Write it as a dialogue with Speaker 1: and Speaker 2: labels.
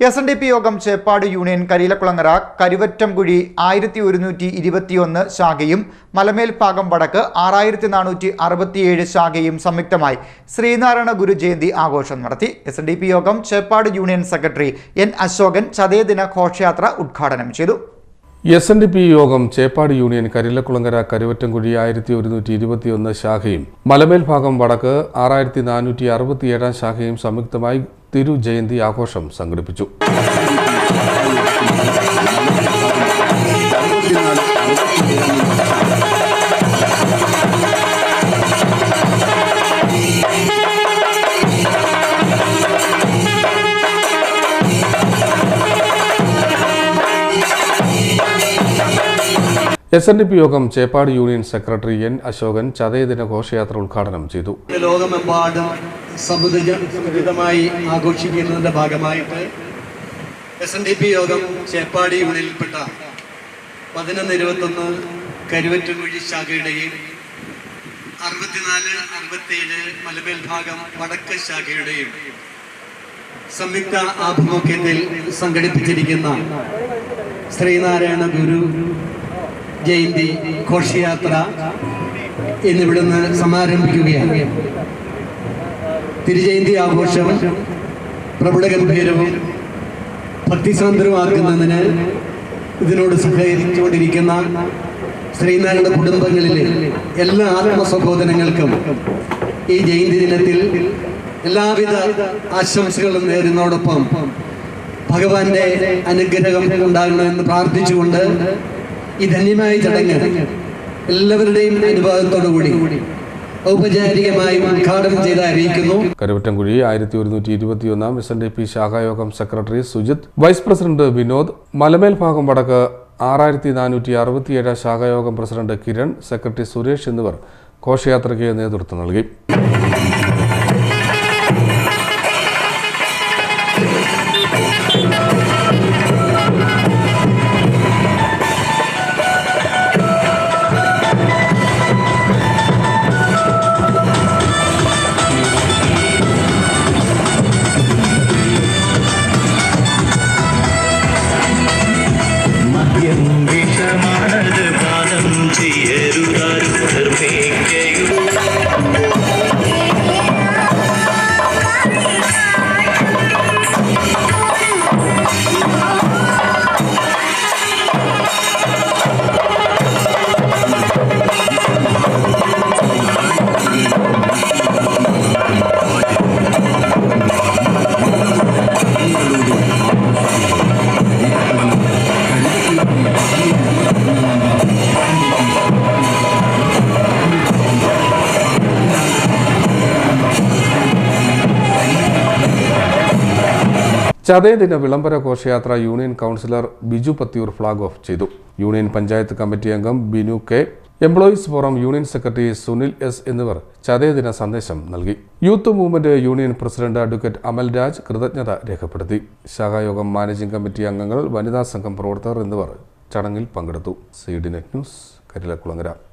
Speaker 1: S N D P യോഗം Cheppad union Kariyilakulangara കരുവറ്റംകുഴി ആയിരത്തി ഒരുന്നൂറ്റി ഇരുപത്തിയൊന്ന് ശാഖയും മലമേൽ ഭാഗം വടക്ക് ആറായിരത്തി നാനൂറ്റി അറുപത്തിയേഴ് ശാഖയും സംയുക്തമായി ശ്രീനാരായണ ഗുരു ജയന്തി ആഘോഷം നടത്തി. എസ് എൻ ഡി പി യോഗം Cheppad union secretary N Ashokan ചതയദിന ഘോഷയാത്ര ഉദ്ഘാടനം ചെയ്തു.
Speaker 2: എസ് എൻ ഡി പി യോഗം ചേപ്പാട് യൂണിയൻ കരിലക്കുളങ്ങര കരുവറ്റംകുഴി ആയിരത്തി ഒരുന്നൂറ്റി ഇരുപത്തിയൊന്ന് ശാഖയും മലമേൽ ഭാഗം വടക്ക് ആറായിരത്തി നാനൂറ്റി അറുപത്തിയേഴാം ശാഖയും സംയുക്തമായി തിരു ജയന്തി ആഘോഷം സംഘടിപ്പിച്ചു. എസ് എൻ ഡി പി യോഗം Cheppad union secretary N Ashokan ചതയദിന ഘോഷയാത്ര ഉദ്ഘാടനം ചെയ്തു.
Speaker 3: ലോകമെമ്പാടും സമുദജ സമുചിതമായി ആഘോഷിക്കുന്നതിന്റെ ഭാഗമായിട്ട് എസ് എൻ ഡി പി യോഗം ചേപ്പാടി യൂണിയനിൽപ്പെട്ട പതിനൊന്ന് ഇരുപത്തൊന്ന് കരുവറ്റുകുഴി ശാഖയുടെയും അറുപത്തിനാല് അറുപത്തിയേഴ് മലമേൽ ഭാഗം വടക്ക് ശാഖയുടെയും സംയുക്ത ആഭിമുഖ്യത്തിൽ സംഘടിപ്പിച്ചിരിക്കുന്ന ശ്രീനാരായണ ഗുരു ജയന്തി ഘോഷയാത്ര എന്നിവിടുന്ന് സമാരംഭിക്കുകയാണ്. തിരുജയന്തി ആഘോഷം പ്രബുഢഗംഭീരവും ഭക്തിസാന്ദ്രമാക്കുന്നതിന് ഇതിനോട് സഹകരിച്ചുകൊണ്ടിരിക്കുന്ന ശ്രീനാരായണ കുടുംബങ്ങളിലെ എല്ലാ ആത്മസഹോദരങ്ങൾക്കും ഈ ജയന്തി ദിനത്തിൽ എല്ലാവിധ ആശംസകളും നേരുന്നതോടൊപ്പം ഭഗവാന്റെ അനുഗ്രഹം ഉണ്ടാകണമെന്ന് പ്രാർത്ഥിച്ചുകൊണ്ട് ഈ ധന്യമായ ചടങ്ങ് എല്ലാവരുടെയും അനുഭവത്തോടു കൂടി
Speaker 2: കരുവറ്റംകുഴി ആയിരത്തി ഒരുന്നൂറ്റി ഇരുപത്തിയൊന്നാം S N D P ശാഖായോഗം secretary Sujith vice president Vinod Malamel ഭാഗം വടക്ക് ആറായിരത്തി നാനൂറ്റി അറുപത്തിയേഴ് ശാഖായോഗം പ്രസിഡന്റ് കിരൺ സെക്രട്ടറി സുരേഷ് എന്നിവർ ഘോഷയാത്രയ്ക്ക് നേതൃത്വം നൽകി.
Speaker 4: quiero dar
Speaker 2: ചതയദിന വിളംബര ഘോഷയാത്ര union councillor Biju Pathiyoor flag off ചെയ്തു. യൂണിയൻ പഞ്ചായത്ത് കമ്മിറ്റി അംഗം Binu K. Employees forum union secretary Sunil S എന്നിവർ ചതയദിന സന്ദേശം നൽകി. Youth movement union president advocate Amal Raj കൃതജ്ഞത രേഖപ്പെടുത്തി. ശാഖായോഗം മാനേജിംഗ് കമ്മിറ്റി അംഗങ്ങൾ വനിതാ സംഘം പ്രവർത്തകർ എന്നിവർ ചടങ്ങിൽ പങ്കെടുത്തു. C D net news Karilakulangara.